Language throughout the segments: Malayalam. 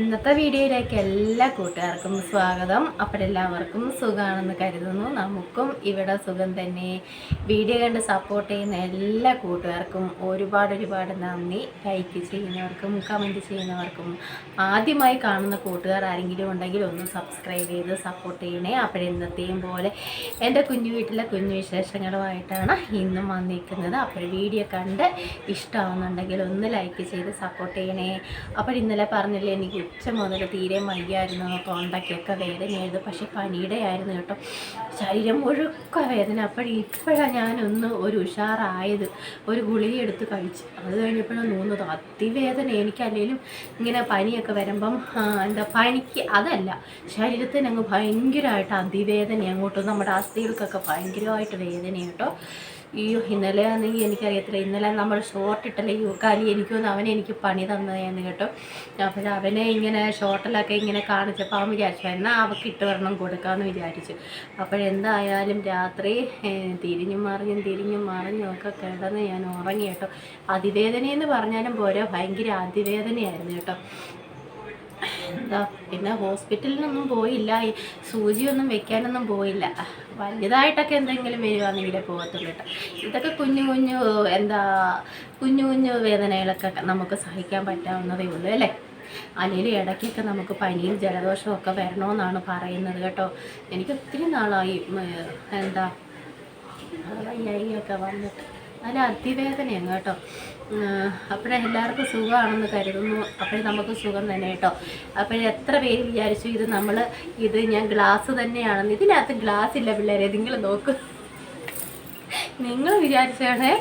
ഇന്നത്തെ വീഡിയോയിലേക്ക് എല്ലാ കൂട്ടുകാർക്കും സ്വാഗതം. അപ്പോഴെല്ലാവർക്കും സുഖമാണെന്ന് കരുതുന്നു. നമുക്കും ഇവിടെ സുഖം തന്നെ. വീഡിയോ കണ്ട് സപ്പോർട്ട് ചെയ്യുന്ന എല്ലാ കൂട്ടുകാർക്കും ഒരുപാട് ഒരുപാട് നന്ദി. ലൈക്ക് ചെയ്യുന്നവർക്കും കമന്റ് ചെയ്യുന്നവർക്കും. ആദ്യമായി കാണുന്ന കൂട്ടുകാർ ആരെങ്കിലും ഉണ്ടെങ്കിൽ ഒന്ന് സബ്സ്ക്രൈബ് ചെയ്ത് സപ്പോർട്ട് ചെയ്യണേ. അപ്പോൾ ഇന്നത്തെയും പോലെ എന്റെ കുഞ്ഞു വീട്ടിലെ കുഞ്ഞു വിശേഷങ്ങളുമായിട്ടാണ് ഇന്നും വന്നിരിക്കുന്നത്. അപ്പോൾ വീഡിയോ കണ്ട് ഇഷ്ടമാവുന്നുണ്ടെങ്കിൽ ഒന്ന് ലൈക്ക് ചെയ്ത് സപ്പോർട്ട് ചെയ്യണേ. അപ്പോൾ ഇന്നലെ പറഞ്ഞില്ലേ എനിക്ക് ഉച്ച മുതൽ തീരെ മയ്യായിരുന്നു തൊണ്ടയ്ക്കൊക്കെ വേദനയായിരുന്നു. പക്ഷെ പനിയുടെ ആയിരുന്നു കേട്ടോ. ശരീരം മുഴുക്ക വേദന. അപ്പോഴിപ്പോഴാണ് ഞാനൊന്ന് ഒരു ഉഷാറായത്. ഒരു ഗുളിക എടുത്ത് കഴിച്ചു. അത് കഴിഞ്ഞപ്പോഴാണ് തോന്നുന്നത് അതിവേദന. എനിക്കല്ലെങ്കിലും ഇങ്ങനെ പനിയൊക്കെ വരുമ്പം എന്താ പനിക്ക് അതല്ല. ശരീരത്തിന് അങ്ങ് ഭയങ്കരമായിട്ട് അതിവേദന അങ്ങോട്ട് നമ്മുടെ അസ്ഥികൾക്കൊക്കെ ഭയങ്കരമായിട്ട് വേദന കേട്ടോ. ഈ ഇന്നലെ ആണെങ്കിൽ എനിക്കറിയത്തില്ല. ഇന്നലെ നമ്മൾ ഷോർട്ട് ഇട്ടല്ലേ യൂക്കാലി എനിക്കൊന്ന് അവനെ എനിക്ക് പണി തന്നതെന്ന് കേട്ടോ. അപ്പോൾ അവനെ ഇങ്ങനെ ഷോർട്ടിലൊക്കെ ഇങ്ങനെ കാണിച്ചപ്പോൾ അവൻ വിചാരിച്ചു എന്നാൽ അവൾക്ക് ഇട്ട് വരണം കൊടുക്കാമെന്ന് വിചാരിച്ചു. അപ്പോഴെന്തായാലും രാത്രി തിരിഞ്ഞും മറിഞ്ഞും തിരിഞ്ഞും മറിഞ്ഞും ഒക്കെ കിടന്ന് ഞാൻ ഉറങ്ങി കേട്ടോ. അതിവേദനയെന്ന് പറഞ്ഞാലും പോരാ ഭയങ്കര അതിവേദനയായിരുന്നു കേട്ടോ. എന്താ പിന്നെ ഹോസ്പിറ്റലിനൊന്നും പോയില്ല. സൂചിയൊന്നും വെക്കാനൊന്നും പോയില്ല. വലുതായിട്ടൊക്കെ എന്തെങ്കിലും വരുവാണെങ്കിലേ പോകത്തുള്ളൂ കേട്ടോ. ഇതൊക്കെ കുഞ്ഞു കുഞ്ഞു എന്താ കുഞ്ഞു കുഞ്ഞു വേദനകളൊക്കെ നമുക്ക് സഹിക്കാൻ പറ്റാവുന്നതേ ഉള്ളൂ അല്ലേ? അല്ലെങ്കിൽ ഇടയ്ക്കൊക്കെ നമുക്ക് പനിയും ജലദോഷവും ഒക്കെ വരണമെന്നാണ് പറയുന്നത് കേട്ടോ. എനിക്ക് ഒത്തിരി നാളായി എന്താ വയ്യായിയൊക്കെ വന്നിട്ട്. നല്ല അതിവേദനയാണ് കേട്ടോ. അപ്പോഴേ എല്ലാവർക്കും സുഖമാണെന്ന് കരുതുന്നു. അപ്പോഴേ നമുക്ക് സുഖം തന്നെ കേട്ടോ. അപ്പോഴേ എത്ര പേര് വിചാരിച്ചു ഇത് നമ്മൾ ഇത് ഞാൻ ഗ്ലാസ് തന്നെയാണെന്ന്. ഇതിനകത്ത് ഗ്ലാസ് ഇല്ല പിള്ളേരെ നിങ്ങൾ നോക്ക്. നിങ്ങൾ വിചാരിച്ചാണേ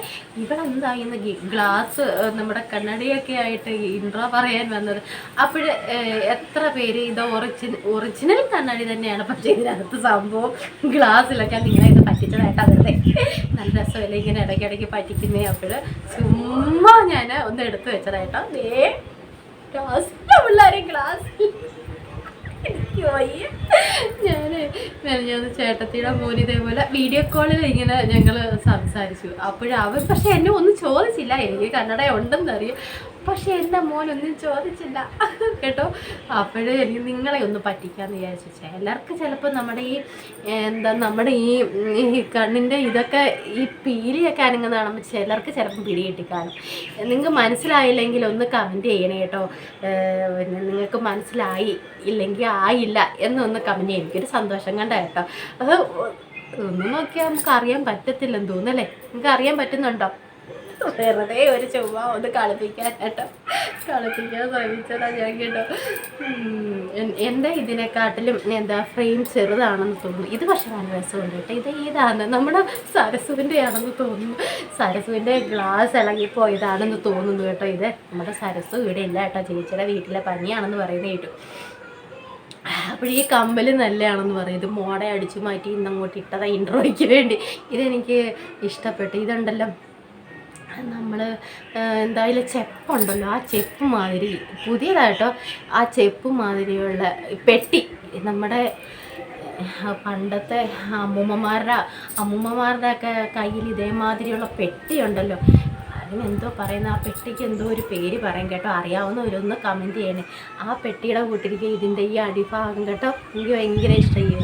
ഇവളെന്താ ഇന്ന് ഗ്ലാസ് നമ്മുടെ കണ്ണടിയൊക്കെ ആയിട്ട് ഇൻട്രോ പറയാൻ വന്നത്. അപ്പോൾ എത്ര പേര് ഇത് ഒറിജിനൽ ഒറിജിനൽ കണ്ണടി തന്നെയാണ് പക്ഷേ ഇതിനകത്ത് സംഭവം ഗ്ലാസ്സിലൊക്കെ നിങ്ങളെ ഇത് പറ്റിച്ചതായിട്ട് അതല്ലേ? നല്ല രസമല്ലേ ഇങ്ങനെ ഇടയ്ക്കിടയ്ക്ക് പറ്റിക്കുന്നേ. അപ്പോൾ ചുമ്മാ ഞാൻ ഒന്ന് എടുത്തു വെച്ചതായിട്ടോ. ദേ ഗ്ലാസ്. പിള്ളേരെ ഗ്ലാസ്. ഞാൻ ചേട്ടത്തിയുടെ മോന് ഇതേപോലെ വീഡിയോ കോളിൽ ഇങ്ങനെ ഞങ്ങൾ സംസാരിച്ചു. അപ്പോഴും അവൻ പക്ഷെ എന്നെ ഒന്നും ചോദിച്ചില്ല. എനിക്ക് കന്നഡ ഉണ്ടെന്നറിയാം. പക്ഷെ എന്റെ മോനൊന്നും ചോദിച്ചില്ല. കേട്ടോ? അപ്പോഴേ എനിക്ക് നിങ്ങളെ ഒന്ന് പറ്റിക്കാന്ന് വിചാരിച്ചു. ചിലർക്ക് ചിലപ്പോൾ നമ്മുടെ ഈ എന്താ നമ്മുടെ ഈ കണ്ണിന്റെ ഇതൊക്കെ ഈ പീലിയൊക്കെ അനങ്ങുന്ന കാണുമ്പോൾ ചിലർക്ക് ചിലപ്പം പിടി കിട്ടിക്കാണും. നിങ്ങൾക്ക് മനസ്സിലായില്ലെങ്കിൽ ഒന്ന് കമന്റ് ചെയ്യണേ കേട്ടോ. പിന്നെ നിങ്ങൾക്ക് മനസ്സിലായി ഇല്ലെങ്കിൽ ആയില്ല എന്നൊന്ന് കമന്റ് ചെയ്യും. എനിക്കൊരു സന്തോഷം കണ്ട കേട്ടോ. അത് ഒന്ന് നോക്കിയാൽ നമുക്ക് അറിയാൻ പറ്റത്തില്ലെന്ന് തോന്നുന്നല്ലേ നിങ്ങൾക്ക് അറിയാൻ പറ്റുന്നുണ്ടോ? വെറുതെ ഒരു ചുമ്മാ ഒന്ന് കളിപ്പിക്കാൻ കേട്ടോ. കളിപ്പിക്കാൻ ശ്രമിച്ചതാ ഞാൻ കേട്ടോ. എന്റെ ഇതിനെക്കാട്ടിലും എന്താ ഫ്രെയിം ചെറുതാണെന്ന് തോന്നുന്നു. ഇത് പക്ഷേ നല്ല രസമുണ്ട് കേട്ടോ. ഇത് ഏതാണ്? നമ്മുടെ സരസുവിന്റെ ആണെന്ന് തോന്നുന്നു. സരസുവിന്റെ ഗ്ലാസ് ഇളകിപ്പോയതാണെന്ന് തോന്നുന്നു കേട്ടോ ഇത്. നമ്മുടെ സരസു ഇവിടെ ഇല്ല കേട്ടോ. ചേച്ചിയുടെ വീട്ടിലെ പനിയാണെന്ന് പറയുന്നത് കേട്ടു. അപ്പോൾ ഈ കമ്മൽ നല്ലതാണെന്ന് പറയും. ഇത് മോടെ അടിച്ചു മാറ്റി ഇന്നങ്ങോട്ട് ഇട്ടതാ ഇൻട്രോയ്ക്ക് വേണ്ടി. ഇതെനിക്ക് ഇഷ്ടപ്പെട്ടു. ഇതുണ്ടല്ലോ. നമ്മൾ എന്തായാലും ചെപ്പുണ്ടല്ലോ. ആ ചെപ്പ് മാതിരി. പുതിയതായിട്ടോ ആ ചെപ്പ് മാതിരിയുള്ള പെട്ടി. നമ്മുടെ പണ്ടത്തെ അമ്മൂമ്മമാരുടെ അമ്മൂമ്മമാരുടെ ഒക്കെ കയ്യിൽ ഇതേമാതിരിയുള്ള പെട്ടിയുണ്ടല്ലോ. അതിനെന്തോ പറയുന്ന ആ പെട്ടിക്ക് എന്തോ ഒരു പേര് പറയും കേട്ടോ. അറിയാവുന്നവരൊന്ന് കമന്റ് ചെയ്യണേ. ആ പെട്ടിയുടെ കൂട്ടിരിക്കുക ഇതിന്റെ ഈ അടിഭാഗം കേട്ടോ. എനിക്ക് ഭയങ്കര ഇഷ്ടം ഈ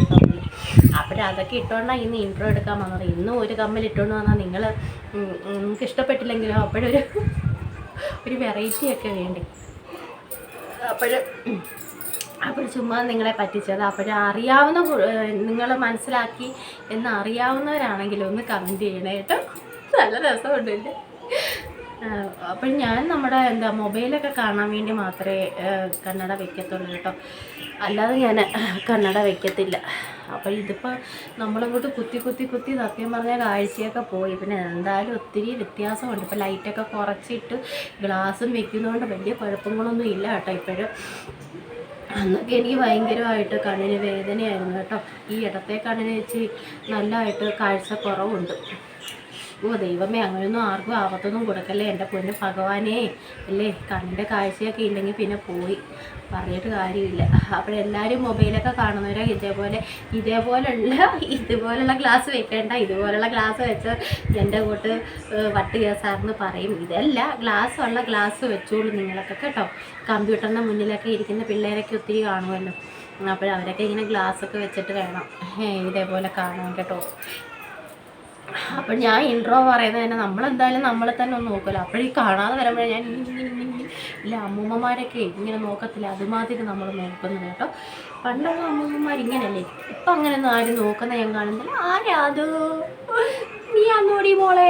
ഒരു അതൊക്കെ ഇട്ടുകൊണ്ടാണ് ഇന്ന് ഇൻട്രോ എടുക്കാൻ വന്നത്. ഇന്നും ഒരു കമ്മൽ ഇട്ടുകൊണ്ട് വന്നാൽ നിങ്ങൾ നിങ്ങൾക്ക് ഇഷ്ടപ്പെട്ടില്ലെങ്കിലോ? അപ്പോഴൊരു ഒരു വെറൈറ്റി ഒക്കെ വേണ്ടി? അപ്പോൾ അപ്പോൾ ചുമ്മാ നിങ്ങളെ പറ്റിച്ചത്. അപ്പോൾ അറിയാവുന്ന നിങ്ങൾ മനസ്സിലാക്കി എന്ന് അറിയാവുന്നവരാണെങ്കിൽ ഒന്ന് കമന്റ് ചെയ്യണേ കേട്ടോ. നല്ല രസമുണ്ടല്ലേ അപ്പോൾ ഞാൻ നമ്മുടെ എന്താ മൊബൈലൊക്കെ കാണാൻ വേണ്ടി മാത്രമേ കന്നഡ വെക്കത്തുള്ളൂ കേട്ടോ. അല്ലാതെ ഞാൻ കണ്ണട വയ്ക്കത്തില്ല അപ്പോൾ ഇതിപ്പോൾ നമ്മളങ്ങോട്ട് കുത്തി കുത്തി കുത്തി സത്യം പറഞ്ഞാൽ കാഴ്ചയൊക്കെ പോയി. പിന്നെ എന്തായാലും ഒത്തിരി വ്യത്യാസമുണ്ട്. ഇപ്പോൾ ലൈറ്റൊക്കെ കുറച്ചിട്ട് ഗ്ലാസും വെക്കുന്നതുകൊണ്ട് വലിയ കുഴപ്പങ്ങളൊന്നും ഇല്ല കേട്ടോ ഇപ്പോഴും. അന്നൊക്കെ എനിക്ക് ഭയങ്കരമായിട്ട് കണ്ണിന് വേദനയായിരുന്നു കേട്ടോ. ഈ ഇടത്തെ കണ്ണിന് വെച്ച് നല്ലതായിട്ട് കാഴ്ച കുറവുണ്ട് ഓ ദൈവമേ അങ്ങനെയൊന്നും ആർക്കും ആപത്തൊന്നും കൊടുക്കല്ലേ? എന്റെ പൊന്ന് ഭഗവാനേ അല്ലേ? കണ്ണിന്റെ കാഴ്ചയൊക്കെ ഉണ്ടെങ്കിൽ പിന്നെ പോയി. പറഞ്ഞിട്ട് കാര്യമില്ല. അപ്പോഴെല്ലാവരും മൊബൈലൊക്കെ കാണുന്നവരാ. ഇതേപോലെ ഇതേപോലുള്ള ഇതുപോലുള്ള ഗ്ലാസ് വെക്കേണ്ട. ഇതുപോലുള്ള ഗ്ലാസ് വെച്ച് എന്റെ കൂട്ട് വട്ട് കേസാർന്ന് പറയും. ഇതല്ല ഗ്ലാസ് ഉള്ള ഗ്ലാസ് വെച്ചോളൂ നിങ്ങളൊക്കെ കേട്ടോ. കമ്പ്യൂട്ടറിന്റെ മുന്നിലൊക്കെ ഇരിക്കുന്ന പിള്ളേരൊക്കെ ഒത്തിരി കാണുമല്ലോ. അപ്പോൾ അവരൊക്കെ ഇങ്ങനെ ഗ്ലാസ്സൊക്കെ വെച്ചിട്ട് വേണം. ഇതേപോലെ കാണാൻ കേട്ടോ. അപ്പോൾ ഞാൻ ഇൻട്രോ പറയുന്നത് തന്നെ നമ്മളെന്തായാലും നമ്മളെ തന്നെ ഒന്ന് നോക്കുമല്ലോ. അപ്പോഴീ കാണാതെ വരുമ്പോൾ ഞാൻ ഇങ്ങനെ ഇല്ല അമ്മൂമ്മമാരൊക്കെ ഇങ്ങനെ നോക്കത്തില്ല. അതുമാതിരി നമ്മൾ നോക്കുന്നത് കേട്ടോ. പണ്ടുള്ള അമ്മൂമ്മമാർ ഇങ്ങനെയല്ലേ? ഇപ്പം അങ്ങനെയൊന്നും ആരും നോക്കുന്ന ഞാൻ കാണുന്നില്ല. ആരാത് നീ അങ്ങോടി മോളെ.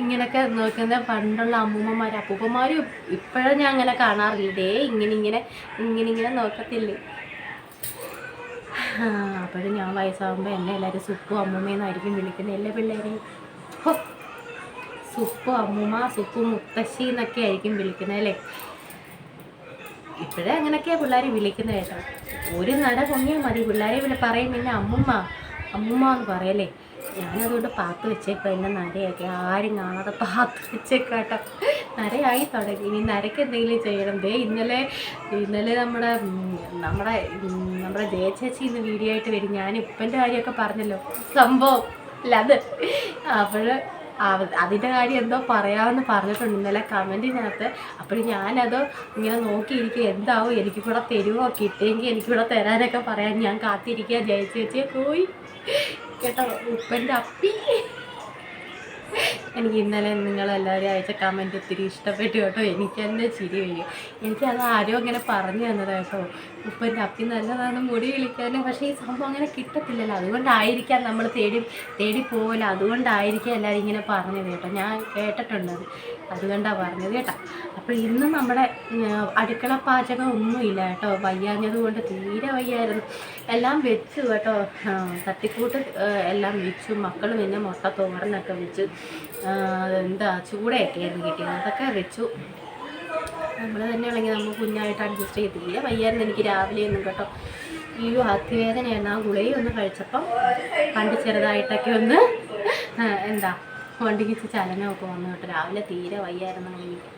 ഇങ്ങനെയൊക്കെ നോക്കുന്ന പണ്ടുള്ള അമ്മൂമ്മമാർ അപ്പൂപ്പന്മാരും ഇപ്പോഴും ഞാൻ അങ്ങനെ കാണാറില്ല. ഇങ്ങനെ ഇങ്ങനെ ഇങ്ങനെ ഇങ്ങനെ നോക്കത്തില്ലേ? അപ്പോഴും ഞാൻ വയസ്സാകുമ്പോൾ എന്നെ എല്ലാവരും സുപ്പു അമ്മൂമ്മയെന്നായിരിക്കും വിളിക്കുന്നത് എല്ലാ പിള്ളേരെയും സുപ്പു അമ്മൂമ്മ സുപ്പു മുത്തശ്ശി എന്നൊക്കെ ആയിരിക്കും വിളിക്കുന്നത് അല്ലേ? ഇപ്പോഴേ അങ്ങനെയൊക്കെയാണ് പിള്ളേർ വിളിക്കുന്നത് കേട്ടോ. ഒരു നട പൊങ്ങിയാൽ മതി. പിള്ളേരെ വിളി പറയും പിന്നെ അമ്മുമ്മ അമ്മുമ്മ എന്ന് പറയല്ലേ ഞാനതുകൊണ്ട് പാത്ത് വെച്ചേക്കോ എന്നെ നടയൊക്കെ ആരും കാണാതെ പാത്ത് വെച്ചേക്കാട്ടോ നരയായി തുടങ്ങി. ഇനി നരയ്ക്ക് എന്തെങ്കിലും ചെയ്യണം. ദേ ഇന്നലെ ഇന്നലെ നമ്മുടെ നമ്മുടെ നമ്മുടെ ജയ ചേച്ചി ഇന്ന് വീഡിയോ ആയിട്ട് വരും. ഞാൻ ഇപ്പന്റെ കാര്യമൊക്കെ പറഞ്ഞല്ലോ. സംഭവം. അല്ല അത് അപ്പോൾ അതിന്റെ കാര്യം എന്തോ പറയാമെന്ന് പറഞ്ഞിട്ടുണ്ട് ഇന്നലെ കമന്റിനകത്ത് അപ്പോൾ ഞാനത് ഇങ്ങനെ നോക്കിയിരിക്കും എന്താവും എനിക്ക് കൂടെ തരുമോ കിട്ടിയെങ്കിൽ എനിക്കിവിടെ തരാനൊക്കെ പറയാൻ ഞാൻ കാത്തിരിക്കുക ജയിച്ചേച്ചിയെ ചേച്ചിയെ പോയി. കേട്ടോ ഉപ്പന്റെ അപ്പി. എനിക്ക് ഇന്നലെ നിങ്ങളെല്ലാവരും അയച്ച കമന്റ് ഒത്തിരി ഇഷ്ടപ്പെട്ടു കേട്ടോ. എനിക്ക് തന്നെ ചിരി വരും. എനിക്കത് ആരോ അങ്ങനെ പറഞ്ഞു തന്നതാണ് കേട്ടോ. ഉപ്പന്റെ അപ്പി നല്ലതാണ് മുടി വിളിക്കാനും. പക്ഷേ ഈ സംഭവം അങ്ങനെ കിട്ടത്തില്ലല്ലോ. അതുകൊണ്ടായിരിക്കാം നമ്മൾ തേടി തേടി പോകല അതുകൊണ്ടായിരിക്കാം എല്ലാവരും ഇങ്ങനെ പറഞ്ഞത് കേട്ടോ. ഞാൻ കേട്ടിട്ടുണ്ടത് അതുകൊണ്ടാണ് പറഞ്ഞത് കേട്ടോ. അപ്പോൾ ഇന്ന് നമ്മുടെ അടുക്കള പാചകം ഒന്നുമില്ല കേട്ടോ. വയ്യാഞ്ഞത് കൊണ്ട് തീരെ വയ്യായിരുന്നു. എല്ലാം വെച്ചു കേട്ടോ. തട്ടിക്കൂട്ട് എല്ലാം വെച്ചു. മക്കൾ പിന്നെ മുട്ട തോരനൊക്കെ വെച്ചു. എന്താ ചൂടയൊക്കെ ആയിരുന്നു കിട്ടിയത്. അതൊക്കെ വെച്ചു. നമ്മൾ തന്നെ തന്നെയാണെങ്കിൽ നമ്മൾ കുഞ്ഞായിട്ട് അഡ്ജസ്റ്റ് ചെയ്ത്. തീരെ വയ്യായിരുന്നു എനിക്ക് രാവിലെ ഒന്നും കേട്ടോ. ഈ അത്യവേദനയാണ് ആ ഗുളിക ഒന്ന് കഴിച്ചപ്പം പണ്ട് ചെറുതായിട്ടൊക്കെ ഒന്ന് എന്താ വണ്ടിക്ക് ചലനമൊക്കെ വന്നു കേട്ടോ. രാവിലെ തീരെ വയ്യായിരുന്നു എനിക്ക്.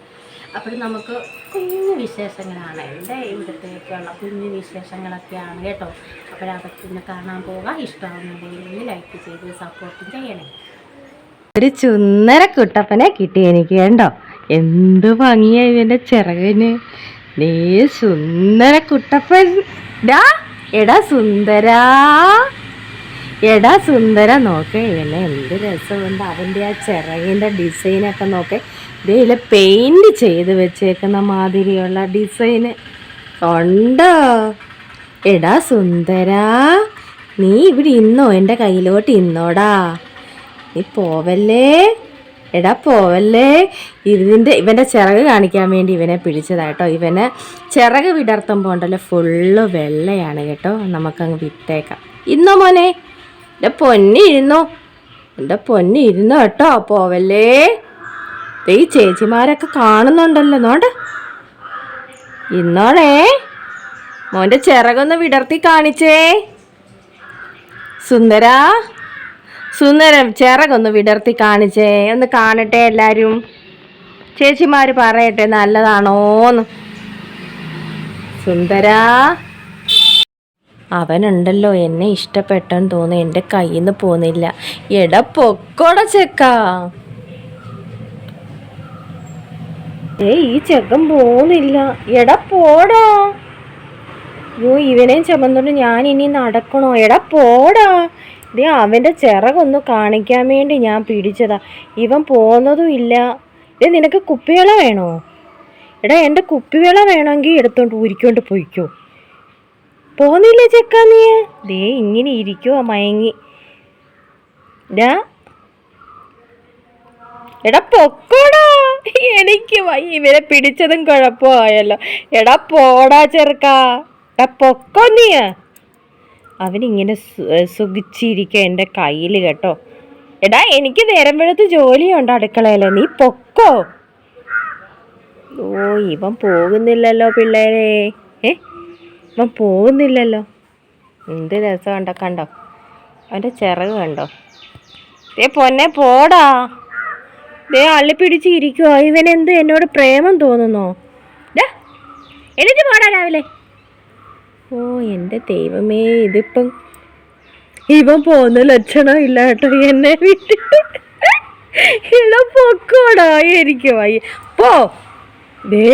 അപ്പോഴും നമുക്ക് കുഞ്ഞു വിശേഷങ്ങളാണ്. എന്റെ ഇവിടത്തേക്കുള്ള കുഞ്ഞു വിശേഷങ്ങളൊക്കെയാണ് കേട്ടോ. അപ്പോൾ അപ്പോഴതൊക്കെ ഒന്ന് കാണാൻ പോകാം. ഇഷ്ടമാകുന്നുണ്ടെങ്കിൽ ലൈക്ക് ചെയ്ത് സപ്പോർട്ടും ചെയ്യണേ. ഒരു ചുന്നര കുട്ടപ്പനെ കിട്ടി എനിക്ക് കേട്ടോ എന്ത് ഭംഗിയായി ഇവന്റെ ചിറകിന്. നീ സുന്ദര കുട്ടപ്പൻ. ഡാ എടാ സുന്ദരാ. എടാ സുന്ദര നോക്കേ. ഇവനെ എന്ത് രസമുണ്ട്. അവന്റെ ആ ചിറകിന്റെ ഡിസൈനൊക്കെ നോക്കേ. ഇല്ല പെയിന്റ് ചെയ്ത് വെച്ചേക്കുന്ന മാതിരിയുള്ള ഡിസൈന്. ഉണ്ടോ? എടാ സുന്ദര നീ ഇവിടെ ഇന്നോ? എന്റെ കയ്യിലോട്ട് ഇന്നോടാ. നീ പോവല്ലേ? എടാ പോവല്ലേ? ഇതിന്റെ ഇവന്റെ ചിറക് കാണിക്കാൻ വേണ്ടി ഇവനെ പിടിച്ചതാട്ടോ ഇവനെ ചിറക് വിടർത്തുമ്പോൾ ഉണ്ടല്ലോ ഫുള്ള് വെള്ളയാണ് കേട്ടോ. നമുക്കങ്ങ് വിട്ടേക്കാം. ഇന്നോ മോനെ? എന്റെ പൊന്നി ഇരുന്നു എന്റെ പൊന്നി ഇരുന്നു കേട്ടോ പോവല്ലേ? ഈ ചേച്ചിമാരൊക്കെ കാണുന്നുണ്ടല്ലോ നോണ്ട ഇന്നോടേ മോന്റെ ചിറകൊന്ന് വിടർത്തി കാണിച്ചേ. സുന്ദരാ സുന്ദരം ചിറകൊന്ന് വിടർത്തി കാണിച്ചേ. ഒന്ന് കാണട്ടെ എല്ലാവരും ചേച്ചിമാർ പറയട്ടെ നല്ലതാണോന്ന്. സുന്ദരാ അവനുണ്ടല്ലോ എന്നെ ഇഷ്ടപ്പെട്ടെന്ന് തോന്നി എന്റെ കയ്യിൽ നിന്ന് പോന്നില്ല. എട പൊക്കോട ചെക്ക. ഏ ഈ ചെക്കൻ പോന്നില്ല എട പോടാ. അയ്യോ ഇവനെയും ചുമന്നുകൊണ്ട് ഞാൻ ഇനി നടക്കണോ? എടാ പോടാ. ദേ അവന്റെ ചിറകൊന്ന് കാണിക്കാൻ വേണ്ടി ഞാൻ പിടിച്ചതാ. ഇവൻ പോകുന്നതും ഇല്ല. ദേ നിനക്ക് കുപ്പിവെള വേണോ? എടാ എന്റെ കുപ്പിവെള വേണമെങ്കിൽ എടുത്തോണ്ട് ഉരിക്കൊണ്ട് പോയിക്കോ. പോന്നില്ല ചെക്ക നീ? ദേ ഇങ്ങനെ ഇരിക്കുവോ മയങ്ങി. ഡാ. എടാ പൊക്കോടാ. എനിക്ക് ഇവരെ പിടിച്ചതും കുഴപ്പമായല്ലോ. എടാ പോടാ ചെറുക്കാ. എടാ പൊക്കോ നീ. അവനിങ്ങനെ സുഖിച്ചിരിക്കുക എന്റെ കയ്യിൽ കേട്ടോ. എടാ എനിക്ക് നേരം വെളുത്ത് ജോലിയുണ്ട് അടുക്കളയിൽ നീ പൊക്കോ. ഓ ഇവൻ പോകുന്നില്ലല്ലോ പിള്ളേരെ. ഏ? ഇവൻ പോകുന്നില്ലല്ലോ. എന്ത് രസം കണ്ടോ കണ്ടോ? അവന്റെ ചിറക് കണ്ടോ? ഏ പൊന്നെ പോടാ. ദേ അള്ളിപ്പിടിച്ച് ഇരിക്കുവോ. ഇവനെന്ത് എന്നോട് പ്രേമം തോന്നുന്നോ? എനിക്ക് പോടാ രാവിലെ. ഓ എന്റെ ദൈവമേ ഇതിപ്പം ഇവൻ പോകുന്ന ലക്ഷണം ഇല്ല കേട്ടോ എന്നെ വിട്ടിട്ട് ഇള പൊക്കോടാ എനിക്ക് വയ്യ. പോ. ദേ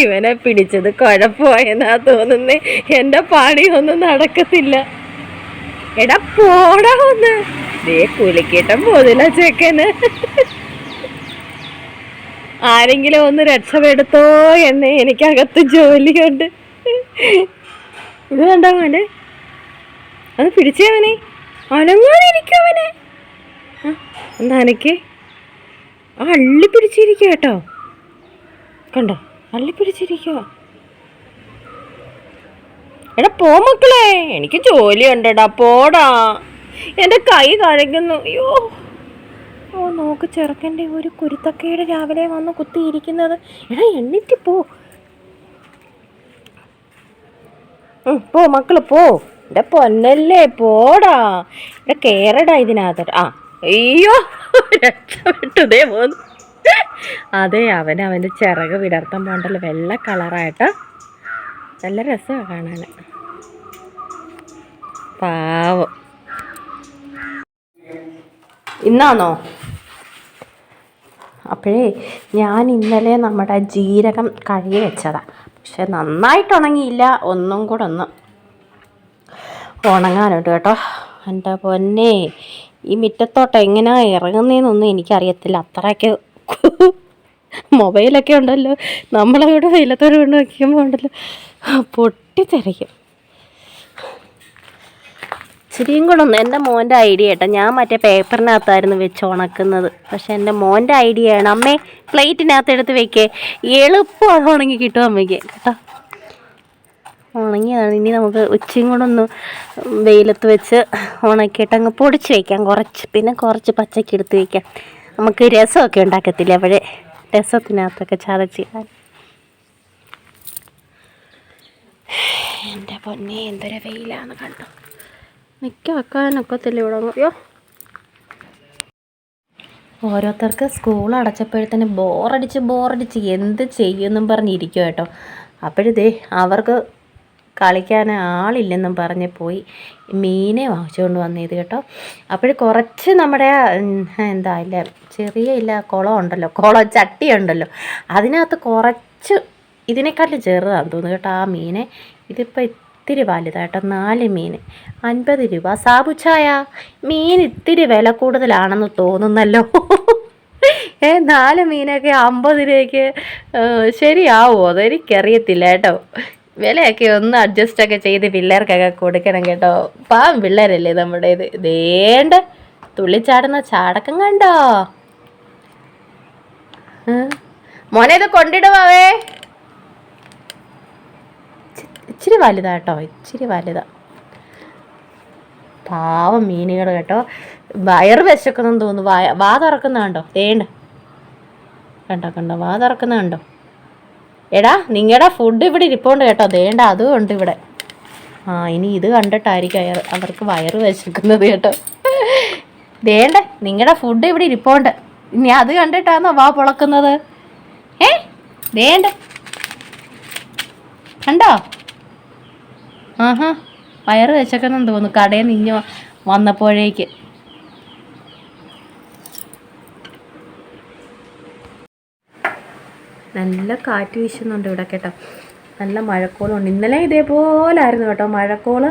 ഇവനെ പിടിച്ചത് കുഴപ്പമായെന്നാ തോന്നുന്നേ. എന്റെ എന്റെ ഒന്നും നടക്കത്തില്ല. എടാ പോടാ ഒന്ന്. ദേ കുലിക്കിട്ടം പോതില്ല ചെക്കന് ആരെങ്കിലും ഒന്ന് രക്ഷപ്പെടുത്തോ എന്ന് എനിക്കകത്ത് ജോലിയുണ്ട്. ഇത് കണ്ടോ അവനെ അത് പിടിച്ചവനെ അനങ്ങാതിരിക്കും അവനെ. ആ, എന്താ എനിക്ക് ആ അള്ളി പിടിച്ചിരിക്കട്ടോ കേട്ടോ. കണ്ടോ? അല്ലി പിടിച്ചിരിക്കുക എടാ പോ മക്കളെ എനിക്ക് ജോലി ഉണ്ടടാ പോടാ. എന്റെ കൈ കഴകുന്നു. അയ്യോ. ഓ നോക്ക് ചെറുക്കന്റെ ഒരു കുരുത്തക്കേട് രാവിലെ വന്ന് കുത്തിയിരിക്കുന്നത്. എടാ എണ്ണിറ്റ് പോ. പോ മക്കൾ പോ. എന്റെ പൊന്നല്ലേ പോടാ. എടാ കേറടാ ഇതിനകത്ത് ആ അയ്യോ രക്ഷപ്പെട്ടതേ പോന്നു അതെ അവൻ അവന്റെ ചിറക് വിടർത്താൻ പോകണ്ടല്ലോ. വെള്ള കളറായിട്ട്. നല്ല രസമാണ് കാണാൻ പാവം. ഇന്നാണോ അപ്പോഴേ ഞാൻ ഇന്നലെ നമ്മുടെ ജീരകം കഴുകി വെച്ചതാ. പക്ഷെ നന്നായിട്ട് ഉണങ്ങിയില്ല. ഒന്നും കൂടെ ഒന്ന് ഉണങ്ങാനുണ്ട് കേട്ടോ. എന്റെ പൊന്നെ ഈ മുറ്റത്തോട്ട് എങ്ങനെയാണ് ഇറങ്ങുന്നതെന്നൊന്നും എനിക്കറിയത്തില്ല. അത്രയ്ക്ക് മൊബൈലൊക്കെ ഉണ്ടല്ലോ. നമ്മളവിടെ വെയിലത്തോട് കൊണ്ട് വയ്ക്കുമ്പോൾ ഉണ്ടല്ലോ. പൊട്ടിത്തെറിക്കും. ഇച്ചിരിയും കൂടെ ഒന്ന് എന്റെ മോന്റെ ഐഡിയ കേട്ടോ. ഞാൻ മറ്റേ പേപ്പറിനകത്തായിരുന്നു വെച്ച് ഉണക്കുന്നത്. പക്ഷെ എന്റെ മോന്റെ ഐഡിയ ആണ്. അമ്മേ പ്ലേറ്റിനകത്ത് എടുത്ത് വെക്കേ. എളുപ്പം അത് ഉണങ്ങി കിട്ടും അമ്മയ്ക്ക് കേട്ടോ. ഉണങ്ങിയതാണ്. ഇനി നമുക്ക് ഉച്ചയും കൂടെ ഒന്ന് വെയിലത്ത് വെച്ച് ഉണക്കിയിട്ട് അങ്ങ് പൊടിച്ച് വയ്ക്കാം കുറച്ച് പിന്നെ കുറച്ച് പച്ചക്ക് എടുത്ത് വയ്ക്കാം നമുക്ക് രസമൊക്കെ ഉണ്ടാക്കത്തില്ല അപ്പോഴേ രസത്തിനകത്തൊക്കെ ചതച്ചിടാൻ എന്റെ പൊന്നെ എന്തൊരു വെയിലാന്ന് കണ്ടു. മിക്ക വെക്കാനൊക്കത്തില്ല ഇവിടെ? നോക്കിയോ ഓരോരുത്തർക്ക് സ്കൂൾ അടച്ചപ്പോഴത്തേന് ബോറടിച്ച് ബോറടിച്ച് എന്ത് ചെയ്യുമെന്നും പറഞ്ഞിരിക്കും കേട്ടോ. അപ്പോഴിതേ അവർക്ക് കളിക്കാൻ ആളില്ലെന്നും പറഞ്ഞ് പോയി. മീനെ വാങ്ങിച്ചുകൊണ്ട് വന്നത് കേട്ടോ. അപ്പോൾ കുറച്ച് നമ്മുടെ എന്താ ഇല്ല ചെറിയ ഇല്ല കുളം ഉണ്ടല്ലോ. കുളം ചട്ടി ഉണ്ടല്ലോ. അതിനകത്ത് കുറച്ച് ഇതിനെക്കാട്ടിലും ചെറുതാണെന്ന് തോന്നുന്നു കേട്ടോ ആ മീനെ. ഇതിപ്പോൾ ഇത്തിരി വലുതായിട്ട് നാല് മീൻ. അൻപത് രൂപ. സാബുച്ചായ മീൻ ഇത്തിരി വില കൂടുതലാണെന്ന് തോന്നുന്നല്ലോ. ഏ നാല് മീനൊക്കെ അമ്പത് രൂപയ്ക്ക് ശരിയാവോ? അതെനിക്കറിയത്തില്ല കേട്ടോ. വിലയൊക്കെ ഒന്ന് അഡ്ജസ്റ്റ് ഒക്കെ ചെയ്ത് പിള്ളേർക്കൊക്കെ കൊടുക്കണം കേട്ടോ. പാവം പിള്ളേരല്ലേ നമ്മുടെ ഇത് ദേണ്ട തുള്ളിച്ചാടുന്ന ചാടക്കം കണ്ടോ? മോനെ ഇത് കൊണ്ടിടുവാവേ ഇച്ചിരി വലുതാ കേട്ടോ. ഇച്ചിരി വലുതാ. പാവം മീനുകൾ കേട്ടോ. വയറ് വിശക്കുന്നെന്ന് തോന്നുന്നു. വാ വാ തുറക്കുന്ന കണ്ടോ? തേണ്ട കണ്ടോ കണ്ടോ? വാ തുറക്കുന്ന കണ്ടോ? എടാ നിങ്ങളുടെ ഫുഡ് ഇവിടെ ഇരിപ്പുണ്ട് കേട്ടോ. ദേണ്ട അതും ഉണ്ട് ഇവിടെ. ആ ഇനി ഇത് കണ്ടിട്ടായിരിക്കും അയർ അവർക്ക് വയറ് വിശക്കുന്നത് കേട്ടോ. ദേണ്ട നിങ്ങളുടെ ഫുഡ് ഇവിടെ ഇരിപ്പുണ്ട്. ഇനി അത് കണ്ടിട്ടാണോ വാ പൊളക്കുന്നത്? ഏ ദേണ്ട. കണ്ടോ? ആഹാ വയറ് വെച്ചക്കെന്നു തോന്നുന്നു. കടയിൽ നിന്ന് വന്നപ്പോഴേക്ക്. നല്ല കാറ്റ് വീശുന്നുണ്ട് ഇവിടെ കേട്ടോ. നല്ല മഴക്കോളുണ്ട്. ഇന്നലെ ഇതേപോലായിരുന്നു കേട്ടോ. മഴക്കോൾ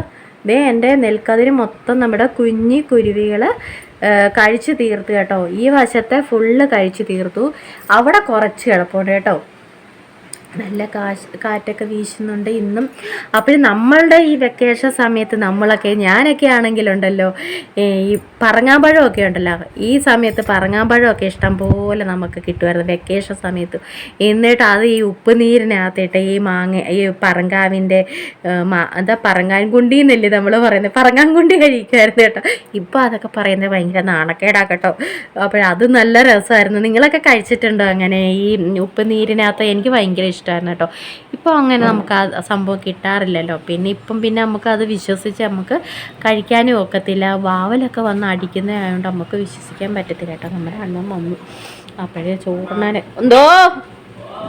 ദേ എന്റെ നെൽക്കതിര് മൊത്തം നമ്മുടെ കുഞ്ഞി കുരുവികൾ കഴിച്ചു തീർത്തു കേട്ടോ. ഈ വശത്തെ ഫുള്ള് കഴിച്ചു തീർത്തു. അവിടെ കുറച്ച് കിടപ്പുണ്ട് കേട്ടോ. നല്ല കാശ് കാറ്റൊക്കെ വീശുന്നുണ്ട് ഇന്നും. അപ്പോൾ നമ്മളുടെ ഈ വെക്കേഷൻ സമയത്ത് നമ്മളൊക്കെ ഞാനൊക്കെ ആണെങ്കിലുണ്ടല്ലോ ഈ പറങ്ങാമ്പഴമൊക്കെ ഉണ്ടല്ലോ ഈ സമയത്ത് പറങ്ങാമ്പഴമൊക്കെ ഇഷ്ടം പോലെ നമുക്ക് കിട്ടുമായിരുന്നു വെക്കേഷൻ സമയത്ത്. എന്നിട്ട് അത് ഈ ഉപ്പ് നീരിനകത്തിട്ട് ഈ മാങ്ങ ഈ പറങ്കാവിന്റെ എന്താ പറങ്ങാൻകുണ്ടി എന്നല്ലേ നമ്മൾ പറയുന്നത്? പറങ്ങാൻകുണ്ടി കഴിക്കുമായിരുന്നു കേട്ടോ. ഇപ്പോൾ അതൊക്കെ പറയുന്നത് ഭയങ്കര നാണക്കേടാ കേട്ടോ അപ്പോൾ അത് നല്ല രസമായിരുന്നു. നിങ്ങളൊക്കെ കഴിച്ചിട്ടുണ്ടോ അങ്ങനെ ഈ ഉപ്പ് നീരിനകത്ത്? എനിക്ക് ഭയങ്കര ഇഷ്ടമാണ് ഇഷ്ടമായിരുന്നു കേട്ടോ. ഇപ്പോൾ അങ്ങനെ നമുക്ക് ആ സംഭവം കിട്ടാറില്ലല്ലോ. പിന്നെ ഇപ്പം പിന്നെ നമുക്ക് അത് വിശ്വസിച്ച് നമുക്ക് കഴിക്കാനും ഒക്കത്തില്ല. വാവലൊക്കെ വന്ന് അടിക്കുന്നതായതുകൊണ്ട് നമുക്ക് വിശ്വസിക്കാൻ പറ്റത്തില്ല കേട്ടോ നമ്മുടെ അണ്ണൻ വന്നു. അപ്പോഴേ ചോറിനാൻ എന്തോ?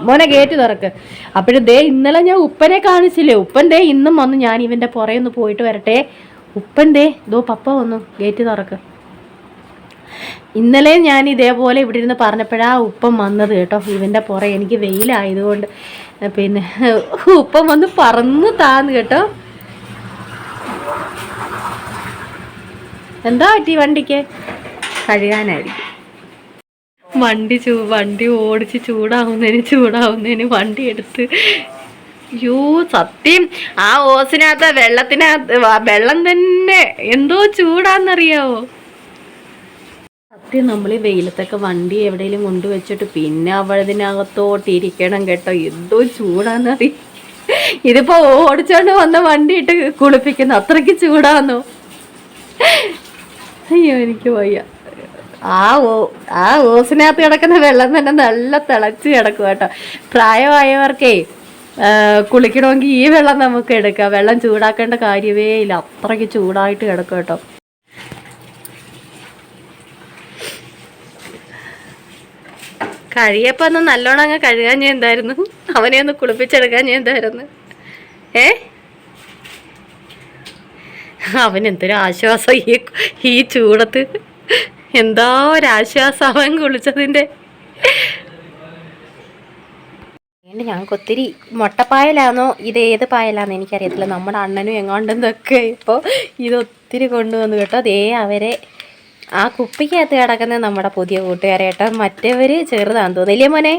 മോനെ ഗേറ്റ് തുറക്ക്. അപ്പോഴും ദേ ഇന്നലെ ഞാൻ ഉപ്പനെ കാണിച്ചില്ലേ? ഉപ്പൻ ദേ ഇന്നും വന്നു ഞാൻ ഇവന്റെ പുറയൊന്ന് പോയിട്ട് വരട്ടെ. ഉപ്പൻ ദേ ദോ പപ്പ വന്നു. ഗേറ്റ് തുറക്ക്. ഇന്നലെ ഞാൻ ഇതേപോലെ ഇവിടെ ഇരുന്ന് പറഞ്ഞപ്പോഴാ ഉപ്പം വന്നത് കേട്ടോ. ഇവന്റെ പുറകെ എനിക്ക് വെയിലായതുകൊണ്ട്. പിന്നെ ഉപ്പം വന്ന് പറന്ന് താന്ന് കേട്ടോ. എന്താ പറ്റി വണ്ടിക്ക്? കഴുകാനായിരിക്കും. വണ്ടി ചൂ വണ്ടി ഓടിച്ച് ചൂടാവുന്നതിന് ചൂടാവുന്നതിന് വണ്ടി എടുത്ത്. യൂ സത്യം. ആ ഓസിനകത്ത് വെള്ളത്തിനകത്ത് വെള്ളം തന്നെ എന്തോ ചൂടാന്നറിയാവോ? സത്യം നമ്മൾ വെയിലത്തൊക്കെ വണ്ടി എവിടെയെങ്കിലും കൊണ്ടുവച്ചിട്ട് പിന്നെ അവളതിനകത്തോട്ട് ഇരിക്കണം കേട്ടോ. എന്തോ ചൂടാന്നറി. ഇതിപ്പോ ഓടിച്ചോണ്ട് വന്ന വണ്ടി ഇട്ട് കുളിപ്പിക്കുന്നു. അത്രയ്ക്ക് ചൂടാന്നോ. അയ്യോ എനിക്ക് വയ്യ. ആ ഓ ആ ഓസിനകത്ത് കിടക്കുന്ന വെള്ളം തന്നെ നല്ല തിളച്ച് കിടക്കും കേട്ടോ. പ്രായമായവർക്കേ കുളിക്കണമെങ്കിൽ ഈ വെള്ളം നമുക്ക് എടുക്കാം. വെള്ളം ചൂടാക്കേണ്ട കാര്യമേ ഇല്ല. അത്രയ്ക്ക് ചൂടായിട്ട് കിടക്കും കേട്ടോ. കഴിയപ്പോ ഒന്ന് നല്ലോണം അങ്ങ് കഴുകാൻ ഞാൻ എന്തായിരുന്നു? അവനെ ഒന്ന് കുളിപ്പിച്ചെടുക്കാൻ ഞാൻ എന്തായിരുന്നു? ഏ? അവൻ എന്തൊരു ആശ്വാസം ഈ ഈ ചൂടത്ത്. എന്താ ഒരാശ്വാസം അവൻ കുളിച്ചതിന്റെ ഞങ്ങൾക്ക് ഒത്തിരി മുട്ടപ്പായലാണോ ഇത് ഏത് പായലാണെന്ന് എനിക്കറിയത്തില്ല. നമ്മുടെ അണ്ണനും എങ്ങാണ്ടെന്നൊക്കെ ഇപ്പോൾ ഇത് ഒത്തിരി കൊണ്ടുവന്നു കേട്ടോ. അതേ അവരെ ആ കുപ്പിക്കകത്ത് കിടക്കുന്ന നമ്മുടെ പുതിയ കൂട്ടുകാരെ കേട്ടോ. മറ്റവർ ചെറുതാന്ന് തോന്നില്ലേ മോനെ?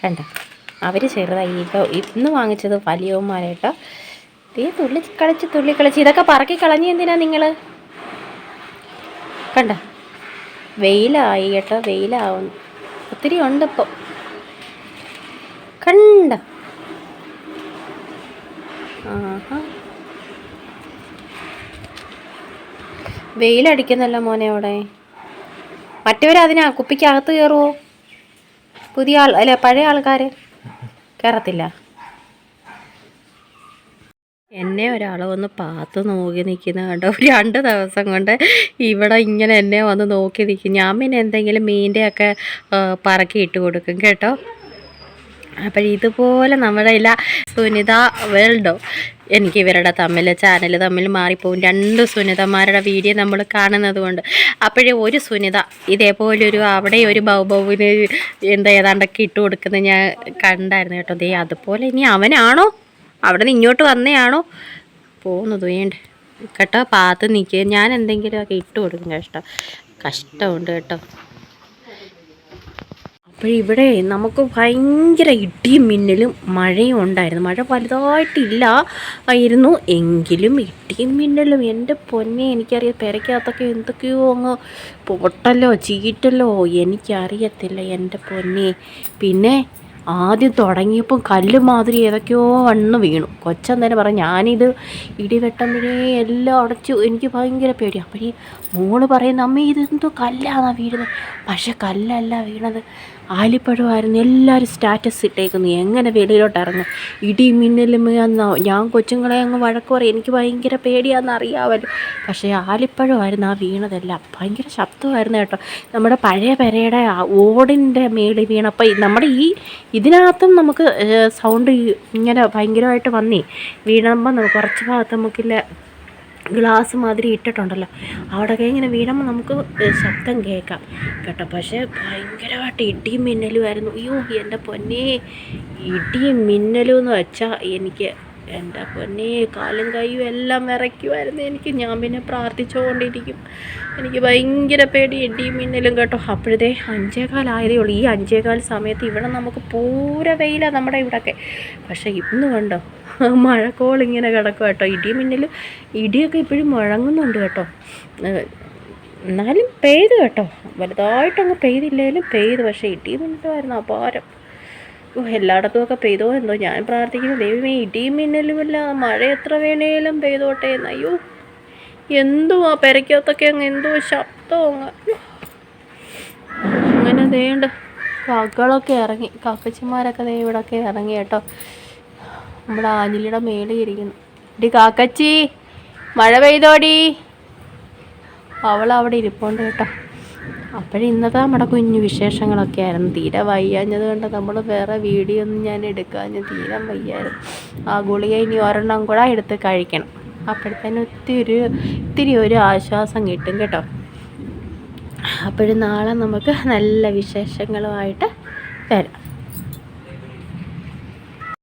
കണ്ട? അവർ ചെറുതായി. ഇപ്പോൾ ഇന്ന് വാങ്ങിച്ചത് വലിയവന്മാരേട്ടോ ഈ തുള്ളി കളിച്ച് തുള്ളി കളിച്ച്. ഇതൊക്കെ പറക്കി കളഞ്ഞ് എന്തിനാ നിങ്ങൾ കണ്ട? വെയിലായി കേട്ടോ. വെയിലാവുന്നു. ഒത്തിരി ഉണ്ട് ഇപ്പോൾ കണ്ട? ആഹാ. വെയിലടിക്കുന്നല്ലോ മോനെ അവിടെ. മറ്റവർ അതിനാ കുപ്പിക്കകത്ത് കയറുമോ പുതിയ ആൾ അല്ല പഴയ ആൾക്കാർ കയറത്തില്ല എന്നെ ഒരാൾ വന്ന് പാത്ത് നോക്കി നിൽക്കുന്ന കണ്ടോ? രണ്ട് ദിവസം കൊണ്ട് ഇവിടെ ഇങ്ങനെ എന്നെ വന്ന് നോക്കി നിൽക്കും ഞാൻ പിന്നെ എന്തെങ്കിലും മീന്റെ ഒക്കെ പറക്കി ഇട്ട് കൊടുക്കും കേട്ടോ? അപ്പോൾ ഇതുപോലെ നമ്മുടെ ഇല്ല സുനിത വേൾഡോ എനിക്ക് ഇവരുടെ തമ്മിൽ ചാനൽ തമ്മിൽ മാറിപ്പോവും. രണ്ട് സുനിതമാരുടെ വീഡിയോ നമ്മൾ കാണുന്നത് കൊണ്ട്. അപ്പോഴേ ഒരു സുനിത ഇതേപോലെ ഒരു അവിടെ ഒരു ബൗബൗവിന് എന്താ ഏതാണ്ടൊക്കെ ഇട്ട് കൊടുക്കുന്നത് ഞാൻ കണ്ടായിരുന്നു കേട്ടോ. ദേ അതുപോലെ ഇനി അവനാണോ? അവിടെ നിന്ന് ഇങ്ങോട്ട് വന്നയാണോ? പോകുന്നത് വേണ്ട കേട്ടോ പാത്ത് നിൽക്കുക ഞാൻ എന്തെങ്കിലുമൊക്കെ ഇട്ട് കൊടുക്കും കേട്ടോ. കഷ്ടമുണ്ട് കേട്ടോ. അപ്പോഴിവിടെ നമുക്ക് ഭയങ്കര ഇടിയും മിന്നലും മഴയും ഉണ്ടായിരുന്നു. മഴ വലുതായിട്ടില്ല ആയിരുന്നു. എങ്കിലും ഇടിയും മിന്നലും എന്റെ പൊന്നെ എനിക്കറിയാം പെരയ്ക്കകത്തൊക്കെ എന്തൊക്കെയോ അങ്ങ് പൊട്ടല്ലോ ചീറ്റലോ എനിക്കറിയത്തില്ല എന്റെ പൊന്നെ. പിന്നെ ആദ്യം തുടങ്ങിയപ്പം കല്ല് മാതിരി ഏതൊക്കെയോ വണ്ണ് വീണു. കൊച്ചൻ പറഞ്ഞു ഞാനിത് ഇടിവെട്ടമ്പഴേ എല്ലാം അടച്ചു. എനിക്ക് ഭയങ്കര പേടി അപ്പോൾ ഈ മോൾ പറയുന്ന അമ്മ ഇതെന്തോ കല്ലാണോ വീഴുന്നത് പക്ഷെ കല്ലല്ല വീണത്. ആലിപ്പഴമായിരുന്നു എല്ലാവരും സ്റ്റാറ്റസ് ഇട്ടേക്കുന്നു. എങ്ങനെ വെളിയിലോട്ട് ഇറങ്ങും ഇടി മിന്നലും എന്നോ ഞാൻ കൊച്ചുങ്ങളെ അങ്ങ് വഴക്ക് പറയും. എനിക്ക് ഭയങ്കര പേടിയാണെന്ന് അറിയാമല്ലോ പക്ഷേ ആലിപ്പഴമായിരുന്നു ആ വീണതെല്ലാം. ഭയങ്കര ശബ്ദമായിരുന്നു കേട്ടോ. നമ്മുടെ പഴയ പെരയുടെ ഓടിന്റെ മേളിൽ വീണപ്പോൾ നമ്മുടെ ഈ ഇതിനകത്തും നമുക്ക് സൗണ്ട് ഇങ്ങനെ ഭയങ്കരമായിട്ട് വന്നേ. വീണമ്പോൾ നമുക്ക് കുറച്ച് ഭാഗത്ത് നമുക്കില്ല ഗ്ലാസ് മാതിരി ഇട്ടിട്ടുണ്ടല്ലോ. അവിടെയൊക്കെ ഇങ്ങനെ വീഴുമ്പോൾ നമുക്ക് ശബ്ദം കേൾക്കാം. കേട്ടോ പക്ഷേ ഭയങ്കരമായിട്ട് ഇടിയും മിന്നലുമായിരുന്നു അയ്യോ എന്റെ പൊന്നേ. ഇടിയും മിന്നലും എന്ന് വെച്ചാൽ എനിക്ക് എന്റെ പൊന്നേ കാലും കൈയും എല്ലാം വിറയ്ക്കുമായിരുന്നു എനിക്ക് ഞാൻ പിന്നെ പ്രാർത്ഥിച്ചുകൊണ്ടിരിക്കും. എനിക്ക് ഭയങ്കര പേടി ഇടിയും മിന്നലും കേട്ടോ. അപ്പോഴത്തെ അഞ്ചേകാലായതേ ഉള്ളൂ. ഈ അഞ്ചേകാൽ സമയത്ത് ഇവിടെ നമുക്ക് പൂര വെയിലാണ് നമ്മുടെ ഇവിടെയൊക്കെ പക്ഷേ ഇന്ന് കണ്ടോ മഴക്കോൾ ഇങ്ങനെ കിടക്കും കേട്ടോ. ഇടിയും മിന്നൽ ഇടിയൊക്കെ ഇപ്പോഴും മുഴങ്ങുന്നുണ്ട് കേട്ടോ. എന്നാലും പെയ്ത് കേട്ടോ. വലുതായിട്ടങ്ങ് പെയ്തില്ലേലും പെയ്ത്. പക്ഷേ ഇടിയും മിന്നലുമായിരുന്നു അപാരം. ഓ എല്ലായിടത്തും ഒക്കെ പെയ്തോ എന്തോ. ഞാൻ പ്രാർത്ഥിക്കുന്നു ദൈവമേ ഇടിയും മിന്നലുമില്ല. മഴ എത്ര വേണേലും പെയ്തോട്ടെ എന്ന്. അയ്യോ എന്തുവാ? പെരയ്ക്കകത്തൊക്കെ അങ്ങ് എന്തോ ശബ്ദമോ അങ്ങ്. അങ്ങനെ ദേണ്ട കാക്കകളൊക്കെ ഇറങ്ങി. കാക്കച്ചിമാരൊക്കെ ദേ ഇവിടെയൊക്കെ ഇറങ്ങി കേട്ടോ. നമ്മുടെ ആഞ്ഞിലിയുടെ മേളിൽ ഇരിക്കുന്നു. ഡി കാക്കച്ചി മഴ പെയ്തോടി. അവൾ അവിടെ ഇരിപ്പുണ്ട് കേട്ടോ. അപ്പോഴും ഇന്നത്തെ നമ്മുടെ കുഞ്ഞു വിശേഷങ്ങളൊക്കെ ആയിരുന്നു. തീരെ വയ്യാഞ്ഞത് കൊണ്ട് നമ്മൾ വേറെ വീഡിയോ ഒന്നും ഞാൻ എടുക്കാഞ്ഞ് തീരെ വയ്യായിരുന്നു. ആ ഗുളിക ഇനി ഒരെണ്ണം കൂടെ എടുത്ത് കഴിക്കണം. അപ്പോഴത്തേനും ഒത്തിരി ഒരു ഇത്തിരി ഒരു ആശ്വാസം കിട്ടും കേട്ടോ. അപ്പോഴും നാളെ നമുക്ക് നല്ല വിശേഷങ്ങളുമായിട്ട് വരാം.